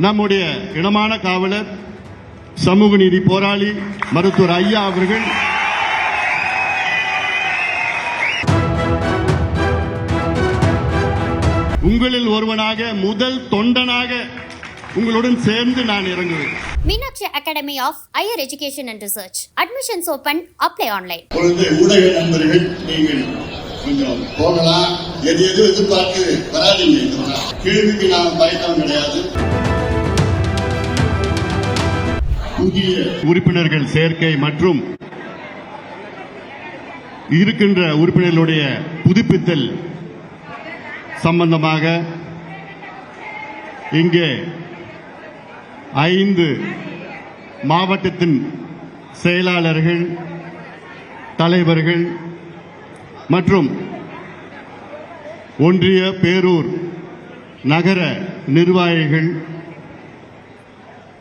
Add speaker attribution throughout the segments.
Speaker 1: நம்முடைய இனமான காவலர் சமூக நீதி போராளி மருத்துவர் ஐயா அவர்கள் உங்களில் ஒருவனாக முதல் தொண்டனாக உங்களுடன் சேர்ந்து நான் இறங்குவேன்
Speaker 2: Meenakshi Academy of Higher Education and Research. Admissions open. Apply online.
Speaker 3: பொழுது ஊடக நண்பர்கள் நீங்கள் கொஞ்சம் போகலாம் எது எது எதிர்பார்த்து வராதீங்க. கேள்விக்கு நான் பயந்தவன் கிடையாது புதிய
Speaker 1: உறுப்பினர்கள் சேர்க்கை மற்றும் இருக்கின்ற உறுப்பினர்களுடைய புதுப்பித்தல் சம்பந்தமாக இங்கே ஐந்து மாவட்டத்தின் செயலாளர்கள் தலைவர்கள் மற்றும் ஒன்றிய பேரூர் நகர நிர்வாகிகள்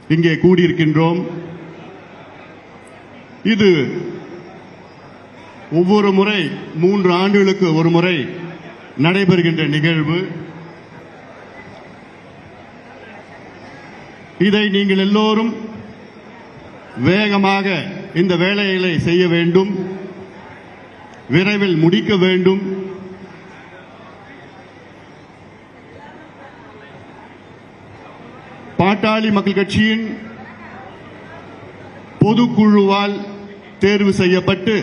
Speaker 1: இங்கே கூடியிருக்கின்றோம். இது ஒவ்வொரு முறை மூன்று ஆண்டுகளுக்கு ஒரு முறை நடைபெறுகின்ற நிகழ்வு. இதை நீங்கள் எல்லோரும் வேகமாக இந்த வேலைகளை செய்ய வேண்டும். விரைவில் முடிக்க வேண்டும். பாட்டாளி மக்கள் கட்சியின் பொதுக்குழுவால் தேர்வு செய்யப்பட்டு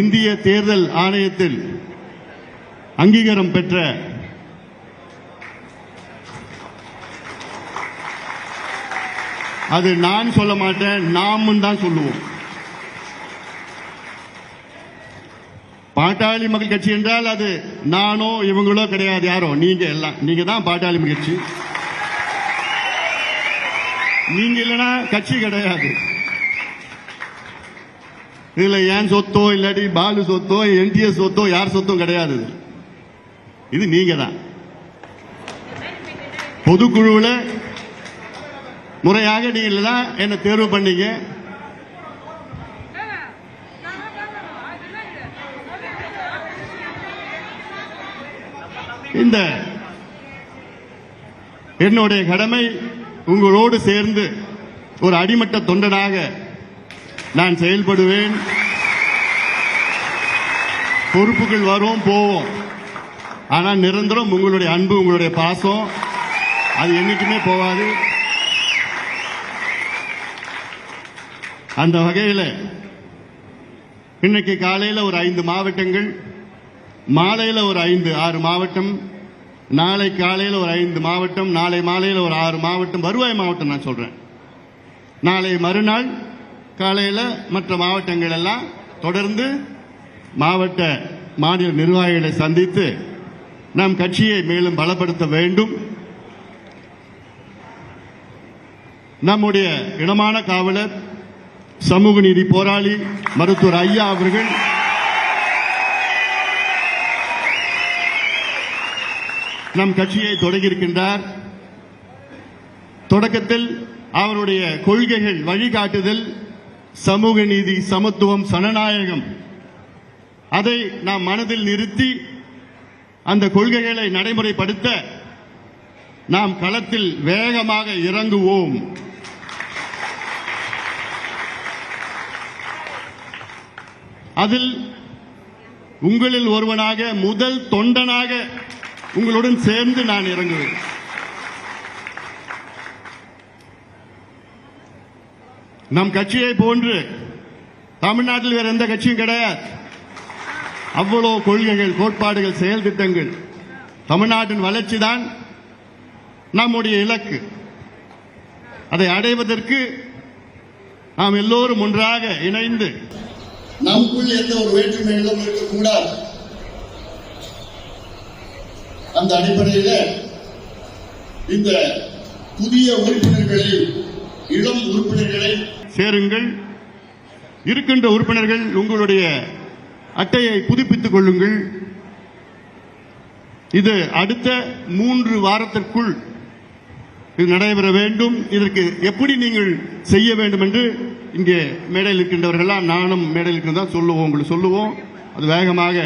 Speaker 1: இந்திய தேர்தல் ஆணையத்தில் அங்கீகாரம் பெற்ற அது நான் சொல்ல மாட்டேன் நாமும் தான் சொல்லுவோம். பாட்டாளி மக்கள் கட்சி என்றால் அது நானோ இவங்களோ கிடையாது. யாரோ? நீங்க எல்லாம். நீங்க தான் பாட்டாளி மக்கள் கட்சி. நீங்க இல்லைன்னா கட்சி கிடையாது. இதுல ஏன் சொத்தோ இல்லாட்டி பாலு சொத்தோ என்டிஎஸ் சொத்தோ யார் சொத்தும் கிடையாது இது. நீங்க தான். பொதுக்குழுவில் முறையாக நீங்கள் தான் என்னை தேர்வு பண்ணீங்க? இந்த என்னுடைய கடமை உங்களோடு சேர்ந்து ஒரு அடிமட்ட தொண்டனாக நான் செயல்படுவேன். பொறுப்புகள் வரும் போவோம். ஆனால் நிரந்தரம் உங்களுடைய அன்பு உங்களுடைய பாசம் அது என்னைக்குமே போகாது. அந்த வகையில் இன்னைக்கு காலையில் ஒரு ஐந்து மாவட்டங்கள் மாலையில் ஒரு ஐந்து ஆறு மாவட்டம் நாளை காலையில் ஒரு ஐந்து மாவட்டம் நாளை மாலையில் ஒரு ஆறு மாவட்டம் வருவாய் மாவட்டம் நான் சொல்றேன். நாளை மறுநாள் காலையில் மற்ற மாவட்டங்கள் எல்லாம் தொடர்ந்து மாவட்ட மாநில நிர்வாகிகளை சந்தித்து நம் கட்சியை மேலும் பலப்படுத்த வேண்டும். நம்முடைய இனமான காவலர் சமூக நீதி போராளி மருத்துவர் ஐயா அவர்கள் நம் கட்சியை தொடங்கியிருக்கின்றார். தொடக்கத்தில் அவருடைய கொள்கைகள் வழிகாட்டுதல் சமூக நீதி சமத்துவம் சனநாயகம் அதை நாம் மனதில் நிறுத்தி அந்த கொள்கைகளை நடைமுறைப்படுத்த நாம் களத்தில் வேகமாக இறங்குவோம். அதில் உங்களில் ஒருவனாக முதல் தொண்டனாக உங்களுடன் சேர்ந்து நான் இறங்குவேன். நம் கட்சியை போன்று தமிழ்நாட்டில் வேற எந்த கட்சியும் கிடையாது. அவ்வளோ கொள்கைகள் கோட்பாடுகள் செயல் திட்டங்கள். தமிழ்நாட்டின் வளர்ச்சி தான் நம்முடைய இலக்கு. அதை அடைவதற்கு நாம் எல்லோரும் ஒன்றாக இணைந்து
Speaker 3: நமக்குள் எந்த ஒரு வேற்றுமைகளும் இருக்கக்கூடாது. அந்த அடிப்படையில் இந்த புதிய உறுப்பினர்களை இளம் உறுப்பினர்களை
Speaker 1: சேருங்கள். இருக்கின்ற உறுப்பினர்கள் உங்களுடைய அட்டையை புதுப்பித்துக் கொள்ளுங்கள். இது அடுத்த மூன்று வாரத்திற்குள் இது நடைபெற வேண்டும். இதற்கு எப்படி நீங்கள் செய்ய வேண்டும் என்று இங்கே மேடையில் இருக்கின்றவர்கள்லாம் நானும் மேடையில் இருக்கின்றதா சொல்லுவோம் உங்களுக்கு சொல்லுவோம். அது வேகமாக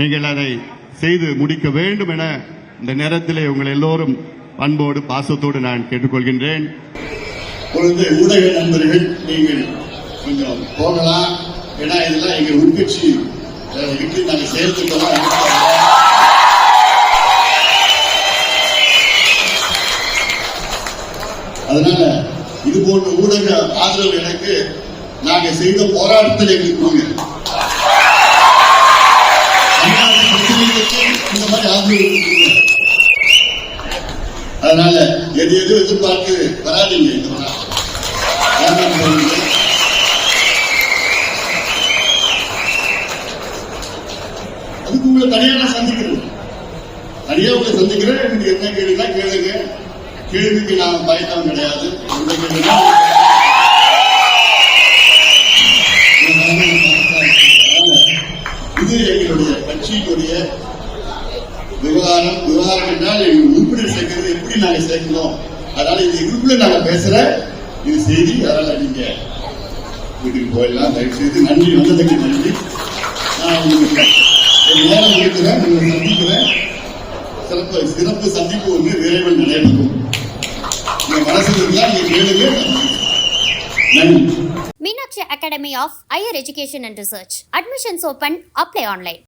Speaker 1: நீங்கள் அதை செய்து முடிக்க வேண்டும் என இந்த நேரத்திலே உங்கள் எல்லோரும்
Speaker 4: அன்போடு பாசத்தோடு நான் கேட்டுக்கொள்கின்றேன்.
Speaker 1: பொழுது ஊடக நண்பர்கள் நீங்கள் கொஞ்சம் போகலாம். ஏன்னா இதெல்லாம் எங்க உட்கட்சி விட்டு நாங்கள் நாங்க அதனால இது போன்ற ஊடக ஆதரவு எனக்கு நாங்கள் செய்த போராட்டத்தில் எங்களுக்கு இந்த மாதிரி ஆதரவு அதனால எது எது எதிர்பார்த்து வராதீங்க இந்த அதுக்கு உங்களை தனியா நான் சந்திக்கிறேன். தனியா உங்களை சந்திக்கிறேன். எனக்கு என்ன கேளுங்க கேளுங்க. கேள்விக்கு நான் பயத்தவன் கிடையாது. எந்த கேள்வினா இது எங்களுடைய கட்சியினுடைய விவகாரம் விவகாரம் என்றால் உறுப்பினர் சேர்க்கிறது எப்படி நாங்க சேர்க்கணும் அதனால இது குரூப்ல நாங்க பேசுற இது செய்தி அதனால நீங்க வீட்டுக்கு போயிடலாம் தயவு செய்து நன்றி வந்ததுக்கு நன்றி நான் உங்களுக்கு ஒரு நேரம் இருக்கிறேன் உங்களை சந்திக்கிறேன் சிறப்பு சிறப்பு சந்திப்பு ஒன்று விரைவில் நடைபெறும் உங்க மனசுல இருந்தா நீங்க கேளுங்க நன்றி
Speaker 2: Meenakshi Academy of Higher Education and Research. Admissions open. Apply online.